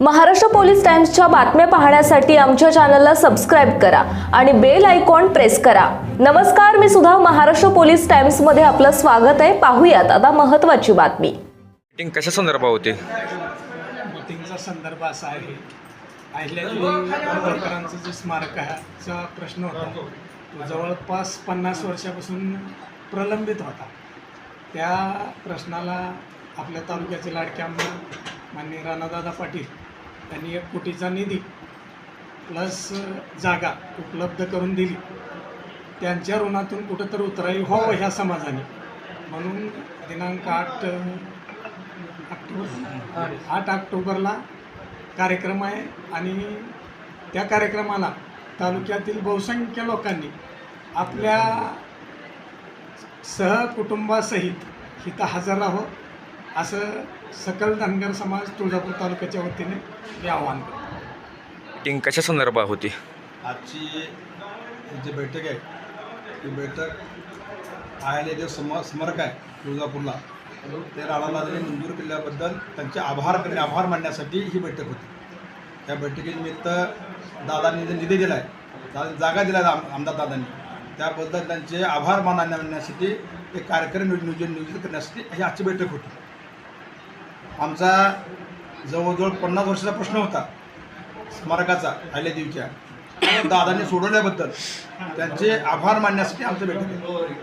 Maharashtra police टाइम्सच्या बातम्या पाहण्यासाठी आमच्या चॅनलला सबस्क्राईब करा आणि बेल आयकॉन प्रेस करा. नमस्कार मी सुद्धा महाराष्ट्र पोलीस टाइम्समध्ये आपलं स्वागत आहे. पाहूयात आता महत्वाची बातमी. मीटिंग कशा संदर्भात होती? मिटिंगचा संदर्भ असा आहे. होळकरांचं जे स्मारक आहे प्रश्न होता तो जवळपास पन्नास वर्षापासून प्रलंबित होता. त्या प्रश्नाला आपल्या तालुक्याचे लाडके आमदार माननीय राणादादा पाटील त्यांनी एक कोटीचा निधी प्लस जागा उपलब्ध करून दिली. त्यांच्या ऋणातून कुठंतरी उतराई व्हावं ह्या समाजाने. म्हणून दिनांक आठ ऑक्टोबर आठ ऑक्टोबरला कार्यक्रम आहे आणि त्या कार्यक्रमाला तालुक्यातील बहुसंख्य लोकांनी आपल्या सहकुटुंबासहित इथं हजर राहो. असं सकल धनगर समाज तुळजापूर तालुक्याच्या वतीने मी आवाहन करतो. मीटिंग कशा संदर्भात होती? आजची जी बैठक आहे ती बैठक आयलेदेव सम स्मारक आहे तुळजापूरला. ते राणादादांनी मंजूर केल्याबद्दल त्यांचे आभार करणे आभार मानण्यासाठी ही बैठक होती. त्या बैठकीनिमित्त दादांनी जे निधी दिला आहे दादा जागा दिला आहे आम आमदार दादांनी त्याबद्दल त्यांचे आभार मानण्यासाठी एक कार्यक्रम नियोजन नियोजन नियोजित करण्यासाठी ही आजची बैठक होती. आमचा जवळजवळ पन्नास वर्षाचा प्रश्न होता स्मारकाचा अहिल्यादेवीच्या दादांनी सोडवल्याबद्दल त्यांचे आभार मानण्यासाठी आमचं आहे.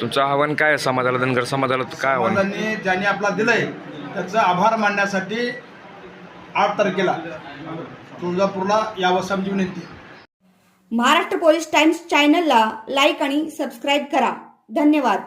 तुमचं आव्हान काय आहे समाजाला धनगर समाजाला? काय आव्हान? समाजांनी ज्यांनी आपला दिलंय त्याचा आभार मानण्यासाठी आठ तारखेला तुळजापूरला यावं आमची विनंती आहे. महाराष्ट्र पोलीस टाइम्स चॅनलला लाईक आणि सबस्क्राईब करा. धन्यवाद.